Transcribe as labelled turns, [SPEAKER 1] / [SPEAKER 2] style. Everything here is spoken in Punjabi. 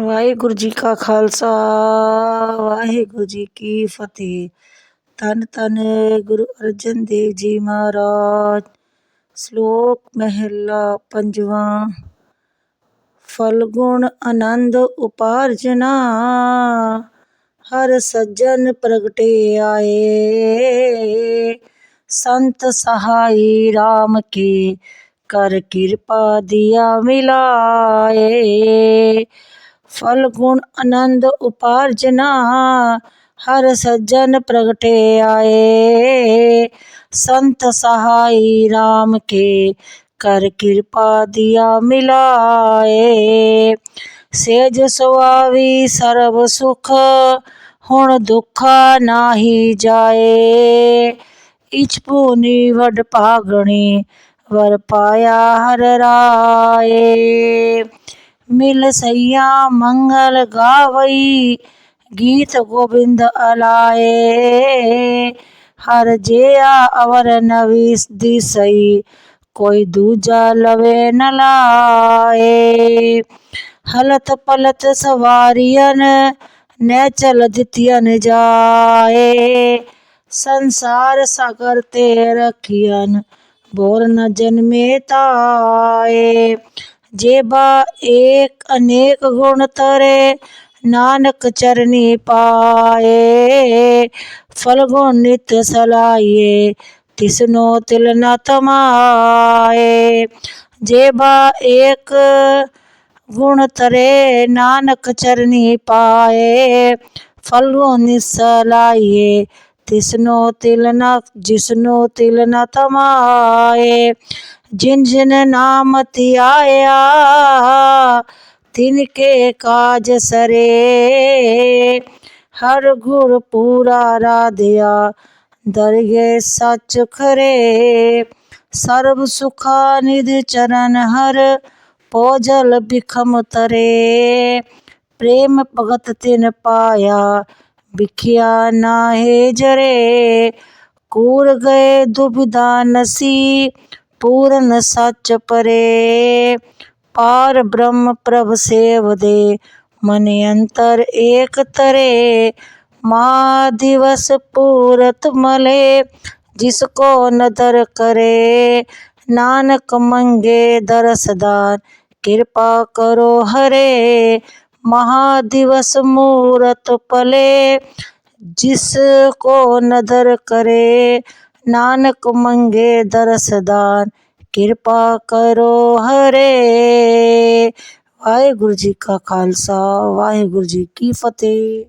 [SPEAKER 1] ਵਾਹਿਗੁਰੂ ਜੀ ਕਾ ਖਾਲਸਾ, ਵਾਹਿਗੁਰੂ ਜੀ ਕੀ ਫਤਿਹ। ਧੰਨ ਧੰਨ ਗੁਰੂ ਅਰਜਨ ਦੇਵ ਜੀ ਮਹਾਰਾਜ। ਸ਼ਲੋਕ ਮਹਿਲਾ ਪੰਜਵਾਂ ਫਲਗੁਣ ਆਨੰਦ ਉਪਾਰਜਨਾ, ਹਰ ਸੱਜਣ ਪ੍ਰਗਟੇ ਆਏ। ਸੰਤ ਸਹਾਈ RAM ਕੇ ਕਰ ਕਿਰਪਾ ਦਿਆ ਮਿਲਾਏ। ਫਲ ਗੁਣ ਆਨੰਦ ਉਪਾਰਜਨਾ, ਹਰ ਸੱਜਣ ਪ੍ਰਗਟੇ ਆਏ। ਸੰਤ ਸਹਾਈ RAM ਕੇ ਕਰ ਕਿਰਪਾ ਦਿਆ ਮਿਲਾਏ। ਸੇਜ ਸੁਆਵੀ ਸਰਬ ਸੁਖ, ਹੁਣ ਦੁਖਾ ਨਾਹੀ ਜਾਏ। ਇਚ ਪੂਨੀ ਵਡ ਭਾਗਣੀ ਵਰ ਪਾਇਆ ਹਰ ਰਾਏ। ਮਿਲ ਸਈਆ ਮੰਗਲ ਗਾਵਈ, ਗੀਤ ਗੋਬਿੰਦ ਅਲਾਏ। ਹਰ ਜੇਆ ਅਵਰ ਨਵੀਸ ਦੀ ਸਈ ਕੋਈ ਦੂਜਾ ਲਵੇ ਨ ਲਾਏ। ਹਲਤ ਪਲਤ ਸਵਾਰੀਅਨ ਨੈ ਚਲ ਦਿੱਤੀਨ ਜਾਏ। ਸੰਸਾਰ ਸਾਗਰ ਤੇ ਰਖੀਅਨ ਬੋਰ ਨ ਜਨਮੇ ਤਾਏ। ਜੇਬਾ ਏਕ ਅਨੇਕ ਗੁਣ ਤਰੇ, ਨਾਨਕ ਚਰਨੀ ਪਾਏ। ਫਲ ਗੁਣ ਨਿਤ ਸਲਾਈਏ, ਤਿਸਨੋ ਤਿਲ ਨ ਤਮਾਏ। ਜੇਬਾ ਏਕ ਗੁਣ ਤਰੇ, ਨਾਨਕ ਚਰਨੀ ਪਾਏ। ਫਲ ਗੁਣ ਨਿਤ ਸਲਾਈਏ ਤਿਸਨੋ ਤਿਲ ਨ, ਜਿਸਨੋ ਤਿਲ ਨ ਤਮਾਏ, ਜਿਨ ਜਿਨ ਨਾਮ ਧਿਆਇਆ, ਤਿਨ ਕੇ ਕਾਜ ਸਰੇ। ਹਰ ਗੁਰ ਪੂਰਾ ਰਾਧਿਆ, ਦਰਗੇ ਸੱਚ ਖਰੇ। ਸਰਬ ਸੁਖਾ ਨਿਧ ਚਰਨ ਹਰ, ਪੋਜਲ ਬਿਖਮ ਤਰੇ। ਪ੍ਰੇਮ ਭਗਤ ਤਿਨ ਪਾਇਆ ਵਿਖਿਆ ਨਾਹੀ ਜਰੇ। ਕੂੜ ਗਏ ਦੁਬਿਧਾ ਨਸੀ, ਪੂਰਨ ਸੱਚ ਪਰੇ। ਪਾਰ ਬ੍ਰਹਮ ਪ੍ਰਭ ਸੇਵਦੇ ਮਨ ਅੰਤਰ ਏਕ ਤਰੇ। ਮਹਾ ਦਿਵਸ ਪੂਰਤ ਮਲੇ, ਜਿਸ ਕੋ ਨਦਰ ਕਰੇ। ਨਾਨਕ ਮੰਗੇ ਦਰਸਦਾਨ ਕਿਰਪਾ ਕਰੋ ਹਰੇ। ਮਹਾ ਦਿਵਸ ਮੂਰਤ ਪਲੇ ਜਿਸ ਕੋ ਨਦਰ ਕਰੇ, ਨਾਨਕ ਮੰਗੇ ਦਰਸ ਕਿਰਪਾ ਕਰੋ ਹਰੇ। ਵਾਹਿਗੁਰੂ ਜੀ ਕਾ ਖਾਲਸਾ, ਵਾਹਿਗੁਰੂ ਜੀ ਕੀ ਫਤਿਹ।